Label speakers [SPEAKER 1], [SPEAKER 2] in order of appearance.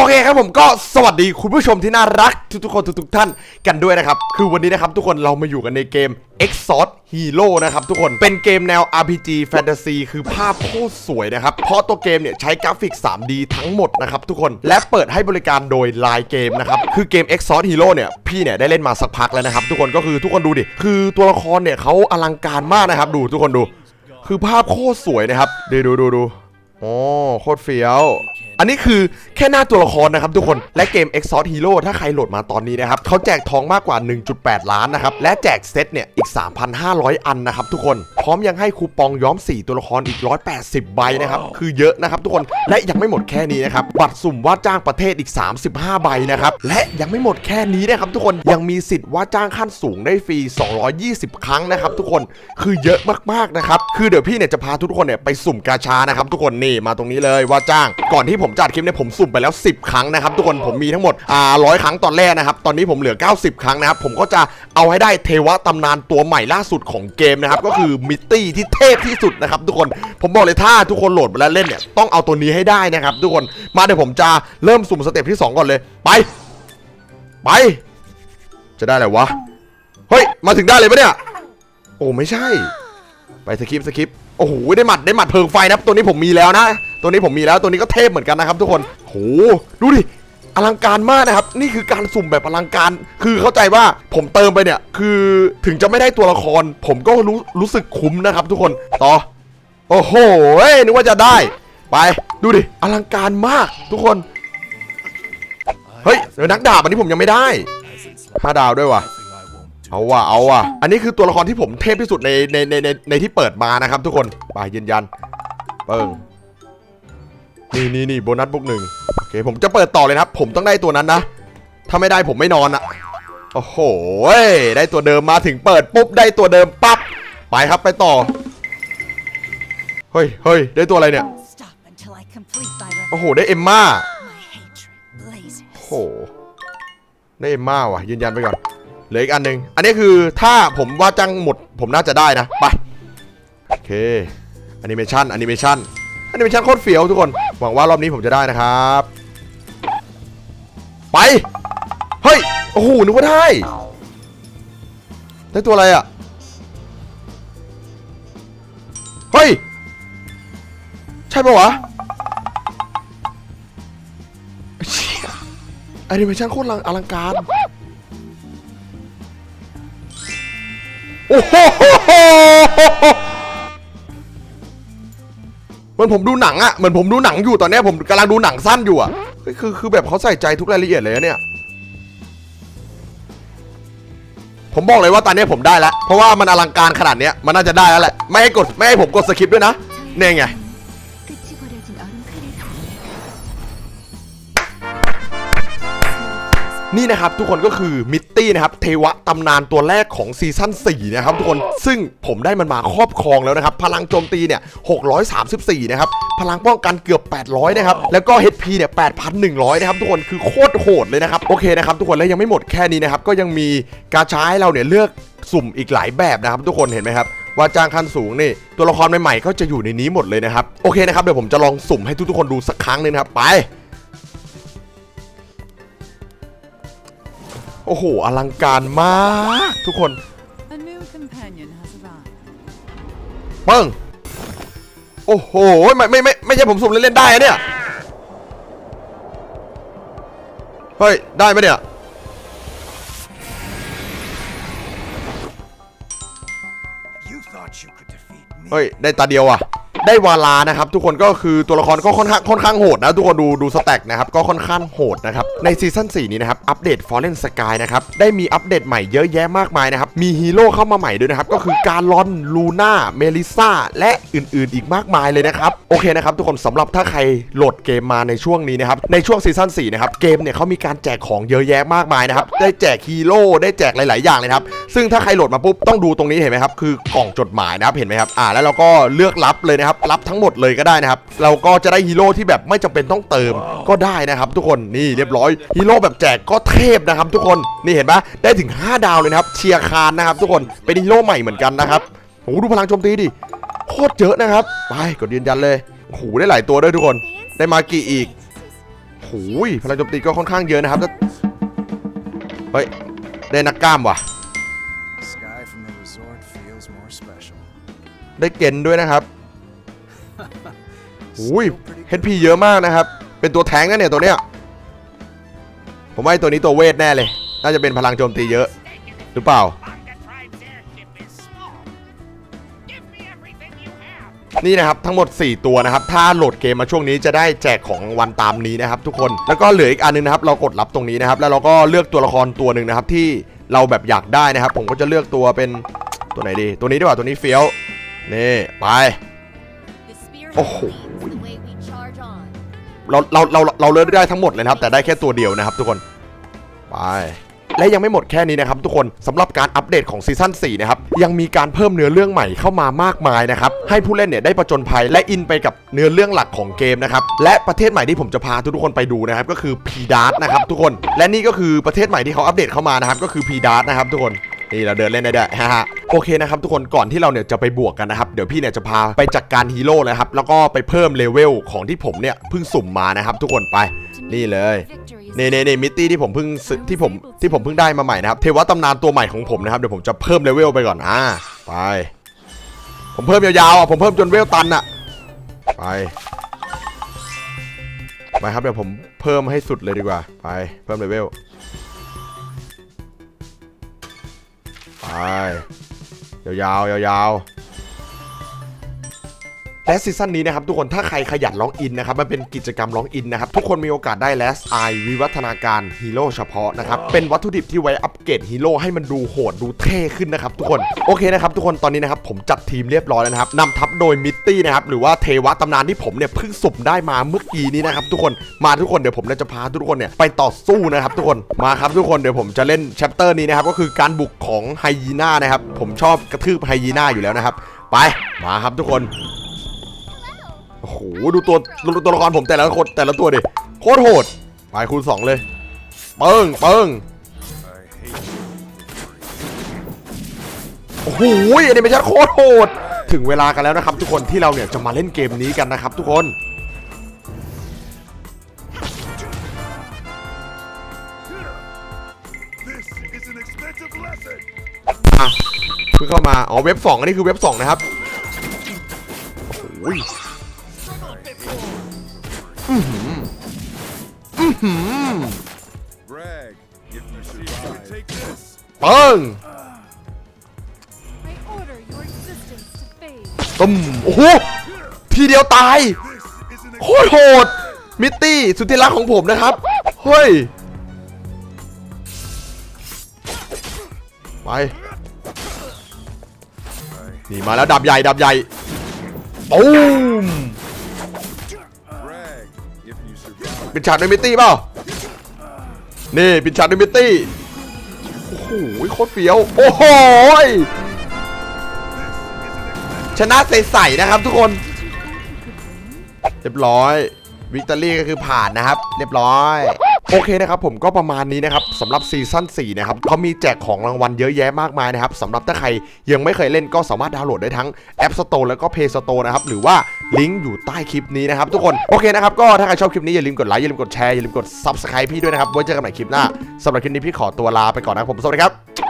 [SPEAKER 1] โอเคครับผมก็สวัสดีคุณผู้ชมที่น่ารักทุกๆคนทุกๆท่านกันด้วยนะครับ คือวันนี้นะครับทุกคนเรามาอยู่กันในเกม Exort Hero นะครับทุกคนเป็นเกมแนว RPG Fantasy คือภาพโคตรสวยนะครับ เพราะตัวเกมเนี่ยใช้กราฟิก 3D ทั้งหมดนะครับทุกคนและเปิดให้บริการโดย Line เกมนะครับ คือเกม Exort Hero เนี่ยพี่เนี่ยได้เล่นมาสักพักแล้วนะครับ ทุกคนก็คือทุกคนดูดิ คือตัวละครเนี่ยเขาอลังการมากนะครับ ดูทุกคนดู คือภาพโคตรสวยนะครับดูดูดูดูโอ้โคตรเฟี้ยว อันนี้คือแค่หน้าตัวละครนะครับทุกคนและเกม Exort Hero ถ้าใครโหลดมาตอนนี้นะครับเขาแจกทองมากกว่า 1.8 ล้านนะครับและแจกเซตเนี่ยอีก 3,500 อันนะครับทุกคนพร้อมยังให้คูปองย้อม 4 ตัวละครอีก 180 ใบนะครับคือเยอะนะครับทุกคนและยังไม่หมดแค่นี้นะครับบัตรสุ่มว่าจ้างประเทศอีก 35 ใบนะครับและยังไม่หมดแค่นี้นะครับทุกคนยังมีสิทธิ์ว่าจ้างขั้นสูงได้ฟรี 220 ครั้งนะครับทุกคนคือเยอะมากๆนะครับคือเดี๋ยวพี่เนี่ยจะพาทุกคนเนี่ยไปสุ่มกาชานะครับทุกคนนี่มาตรงนี้เลยว่าจ้างก่อนที่ผมจัดคลิปเนี่ยผมสุ่มไปแล้ว 10 ครั้งนะครับทุกคนผมมีทั้งหมดอ่าร้อยครั้งตอนแรกนะครับตอนนี้ผมเหลือ 90 ครั้งนะครับผมก็จะเอาให้ได้เทวะตำนานตัวใหม่ล่าสุดของเกมนะครับก็คือมิตตี้ที่เทพที่สุดนะครับทุกคนผมบอกเลยถ้าทุกคนโหลดมาแล้วเล่นเนี่ยต้องเอาตัวนี้ให้ได้นะครับทุกคนมาเดี๋ยวผมจะเริ่มสุ่มสเต็ปที่ 2 ก่อนเลยไปไป จะได้อะไรวะ เฮ้ย มาถึงได้เลยปะเนี่ย โอ้ ไม่ใช่ ไปสคริปสคริปโอ้โห ได้หมัด ได้หมัดเพลิงไฟนะ ตัวนี้ผมมีแล้วนะ ตัวนี้ผมมีแล้วตัวนี้ก็เทพเหมือนกันนะครับทุกคนโหดูดิอลังการมากนะครับ นี่คือการสุ่มแบบอลังการ คือเข้าใจว่าผมเติมไปเนี่ย คือถึงจะไม่ได้ตัวละคร ผมก็รู้รู้สึกคุ้มนะครับทุกคนต่อ โอ้โหนึกว่าจะได้ ไปดูดิอลังการมากทุกคน เฮ้ยเดี๋ยวนักดาบอันนี้ผมยังไม่ได้ห้าดาวด้วยว่ะเอาว่ะเอาว่ะอันนี้คือตัวละครที่ผมเทพที่สุดในในในในในที่เปิดมานะครับ ทุกคนไปยืนยันเปิง นี่นี่นี่โบนัสบุกหนึ่งโอเคผมจะเปิดต่อเลยนะครับผมต้องได้ตัวนั้นนะ ถ้าไม่ได้ผมไม่นอนอะโอ้โหได้ตัวเดิมมาถึงเปิดปุ๊บได้ตัวเดิมปั๊บไปครับไปต่อเฮ้ยเฮ้ยได้ตัวอะไรเนี่ยโอ้โหได้เอมมาโอ้โหได้เอมมาว่ะยืนยันไปก่อนเหลืออีกอันหนึ่งอันนี้คือถ้าผมว่าจังหมดผมน่าจะได้นะไปโอเคแอนิเมชันแอนิเมชัน อันิเมชันโคตรเฟี้ยวทุกคน หวังว่ารอบนี้ผมจะได้นะครับ ไป เฮ้ย โอ้โห นึกว่าได้ ได้ตัวอะไรอะ เฮ้ย ใช่ปะวะเชี่ยแอนิเมชันโคตรอลังการ โอ้โห มือนผมดูหนังอะเหมือนผมดูหนังอยู่ตอนนี้ผมกำลังดูหนังสั้นอยู่อะคือคือแบบเขาใส่ใจทุกรายละเอียดเลยเนี่ย ผมบอกเลยว่าตอนนี้ผมได้แล้ว เพราะว่ามันอลังการขนาดเนี้ยมันน่าจะได้แล้วแหละ ไม่ให้กดไม่ให้ผมกดสคริปต์ด้วยนะเนี่ยไง นี่นะครับทุกคนก็คือมิตตี้นะครับเทวะตำนานตัวแรกของซีซั่น4นะครับทุกคนซึ่งผมได้มันมาครอบครองแล้วนะครับ พลังโจมตีเนี่ย634 นะครับ พลังป้องกันเกือบ 800 นะครับ แล้วก็ HP เนี่ย 8,100 นะครับ ทุกคนคือโคตรโหดเลยนะครับ โอเคนะครับ ทุกคนแล้วยังไม่หมดแค่นี้นะครับ ก็ยังมีกาชาให้เราเนี่ยเลือกสุ่มอีกหลายแบบนะครับทุกคนเห็นไหมครับว่าจ้างขั้นสูงนี่ตัวละครใหม่ๆก็จะอยู่ในนี้หมดเลยนะครับโอเคนะครับเดี๋ยวผมจะลองสุ่มให้ทุกๆคนดูสักครั้งนึงครับไป โอ้โห อลังการมาก ทุกคน
[SPEAKER 2] A new companion has arrived.
[SPEAKER 1] เปิ้งโอ้โห ไม่ไม่ไม่ไม่ใช่ผมสุ่มเล่นๆได้อะเนี่ย เฮ้ย ได้ไหมเนี่ย
[SPEAKER 3] You thought you could defeat me?
[SPEAKER 1] เฮ้ย ได้ตาเดียวอะ ได้วาลานะครับ ทุกคนก็คือตัวละครก็ค่อนข้างค่อนข้างโหดนะ ทุกคนดูดูสแต็กนะครับ ก็ค่อนข้างโหดนะครับ ในซีซั่น4 นี้นะครับ อัปเดต Fallen Sky นะครับ ได้มีอัปเดตใหม่เยอะแยะมากมายนะครับ มีฮีโร่เข้ามาใหม่ด้วยนะครับ ก็คือการลอนลูน่าเมลิซ่าและอื่นๆ อีกมากมายเลยนะครับ โอเคนะครับ ทุกคนสำหรับถ้าใครโหลดเกมมาในช่วงนี้นะครับในช่วงซีซั่น4นะครับเกมเนี่ยเขามีการแจกของเยอะแยะมากมายนะครับได้แจกฮีโร่ได้แจกหลาย ๆ อย่างเลยครับซึ่งถ้าใครโหลดมาปุ๊บต้องดูตรงนี้เห็นไหมครับคือกล่องจดหมายนะครับเห็นไหมครับอ่าแล้วเราก็เลือกรับเลยนะครับ รับทั้งหมดเลยก็ได้นะครับ เราก็จะได้ฮีโร่ที่แบบไม่จำเป็นต้องเติมก็ได้นะครับ ทุกคนนี่เรียบร้อยฮีโร่แบบแจกก็เทพนะครับ ทุกคนนี่เห็นปะได้ถึง 5 ดาวเลยนะครับ เชียร์คานนะครับ ทุกคนเป็นฮีโร่ใหม่เหมือนกันนะครับโอ้โหดูพลังโจมตีดิโคตรเยอะนะครับไปกดยืนยันเลยโอ้โหได้หลายตัวด้วยทุกคน ได้มากี่อีกโหโหพลังโจมตีก็ค่อนข้างเยอะนะครับแล้วเฮ้ยได้นักกล้ามว่ะ
[SPEAKER 3] The sky from the resort feels more special.
[SPEAKER 1] ได้เกณฑ์ด้วยนะครับ อุ้ยเฮดพีเยอะมากนะครับ เป็นตัวแทงนะเนี่ยตัวเนี้ย ผมว่าตัวนี้ตัวเวทแน่เลย น่าจะเป็นพลังโจมตีเยอะ หรือเปล่า นี่นะครับทั้งหมด 4 ตัวนะครับ ถ้าโหลดเกมมาช่วงนี้จะได้แจกของรางวันตามนี้นะครับ ทุกคน แล้วก็เหลืออีกอันนึงนะครับ เรากดรับตรงนี้นะครับ แล้วเราก็เลือกตัวละครตัวหนึ่งนะครับที่เราแบบอยากได้นะครับ ผมก็จะเลือกตัวเป็นตัวไหนดี ตัวนี้ดีกว่าตัวนี้เฟี้ยว นี่ไป
[SPEAKER 4] The spirit
[SPEAKER 1] Oh.
[SPEAKER 4] leads
[SPEAKER 1] เราเราเราเราเลือกได้ทั้งหมดเลยนะครับ แต่ได้แค่ตัวเดียวนะครับ ทุกคนไปและยังไม่หมดแค่นี้นะครับทุกคนสำหรับการอัปเดตของซีซั่น4นะครับยังมีการเพิ่มเนื้อเรื่องใหม่เข้ามามากมายนะครับให้ผู้เล่นเนี่ยได้ประจนภัยและอินไปกับเนื้อเรื่องหลักของเกมนะครับและประเทศใหม่ที่ผมจะพาทุกคนไปดูนะครับก็คือพีดาร์นะครับทุกคน และนี่ก็คือประเทศใหม่ที่เขาอัปเดตเข้ามานะครับก็คือพีดาร์นะครับทุกคน นี่เราเดินเล่นได้ด้วยฮ่าฮะโอเคนะครับทุกคนก่อนที่เราเนี่ยจะไปบวกกันนะครับ เดี๋ยวพี่เนี่ยจะพาไปจัดการฮีโร่นะครับ แล้วก็ไปเพิ่มเลเวลของที่ผมเนี่ยเพิ่งสุ่มมานะครับ ทุกคนไปนี่เลย
[SPEAKER 4] Victory is
[SPEAKER 1] นี่นี่นี่มิตตี้ที่ผมเพิ่งที่ผมที่ผมเพิ่งได้มาใหม่นะครับเทวะตำนานตัวใหม่ของผมนะครับเดี๋ยวผมจะเพิ่มเลเวลไปก่อนอ่าไป ผมเพิ่มยาวๆอะผมเพิ่มจนเวลตันอะไปไปครับเดี๋ยวผมเพิ่มให้สุดเลยดีกว่า ไปเพิ่มเลเวล ไปยาวๆยาวๆ และซีซั่นนี้นะครับทุกคนถ้าใครขยันร้องอินนะครับมันเป็นกิจกรรมร้องอินนะครับทุกคนมีโอกาสได้แลสไอวิวัฒนาการฮีโร่เฉพาะนะครับเป็นวัตถุดิบที่ไว้อัปเกรดฮีโร่ให้มันดูโหดดูเท่ขึ้นนะครับทุกคนโอเคนะครับทุกคนตอนนี้นะครับผมจัดทีมเรียบร้อยแล้วนะครับนำทัพโดยมิตตี้นะครับหรือว่าเทวะตำนานที่ผมเนี่ยเพิ่งสุ่มได้มาเมื่อกี้นี้นะครับทุกคนมาทุกคนเดี๋ยวผมจะพาทุกคนเนี่ยไปต่อสู้นะครับทุกคนมาครับทุกคนเดี๋ยวผมจะเล่นแชปเตอร์นี้นะครับก็คือการบุกของไฮยีน่านะครับผมชอบกระทืบไฮยีน่าอยู่แล้วนะครับไปมาครับทุกคน โอ้โหดูตัวดูตัวละครผมแต่ละคนแต่ละตัวดิโคตรโหดไปคูณสองเลย เปิ้งเปิ้งโอ้โหแอนิเมชั่โคตรโหด ถึงเวลากันแล้วนะครับ ทุกคนที่เราเนี่ยจะมาเล่นเกมนี้กันนะครับ ทุกคนเพิ่งเข้ามา อ๋อเว็บ 2 อันนี้คือเว็บ 2 นะครับ โอ้โห อื้อหืออื้อหือ
[SPEAKER 3] Brag if you survive. Take this.
[SPEAKER 1] เปิ้ง
[SPEAKER 2] I order your existence to fade.
[SPEAKER 1] ตุ้มโอ้โหทีเดียวตาย
[SPEAKER 3] This is an
[SPEAKER 1] โคตรโหด มิตตี้สุดที่รักของผมนะครับ เฮ้ย ไป นี่มาแล้วดับใหญ่ดับใหญ่ ตูม ปิดฉากด้วยมิตตี้เปล่านี่ปิดฉากด้วยมิตตี้โอ้โหโคตรเฟี้ยวโอ้โหยชนะใสๆนะครับทุกคนเรียบร้อยวิกตอรี่ก็คือผ่านนะครับ เรียบร้อย โอเคนะครับผมก็ประมาณนี้นะครับสำหรับซีซั่น4นะครับเขามีแจกของรางวัลเยอะแยะมากมายนะครับสำหรับถ้าใครยังไม่เคยเล่นก็สามารถดาวน์โหลดได้ทั้ง App Store แล้วก็ Play Store นะครับหรือว่าลิงก์อยู่ใต้คลิปนี้นะครับทุกคนโอเคนะครับก็ถ้าใครชอบคลิปนี้อย่าลืมกดไลค์อย่าลืมกดแชร์อย่าลืมกด Subscribe พี่ด้วยนะครับไว้เจอกันใหม่คลิปหน้าสำหรับคลิปนี้พี่ขอตัวลาไปก่อนนะครับผมสวัสดีครับ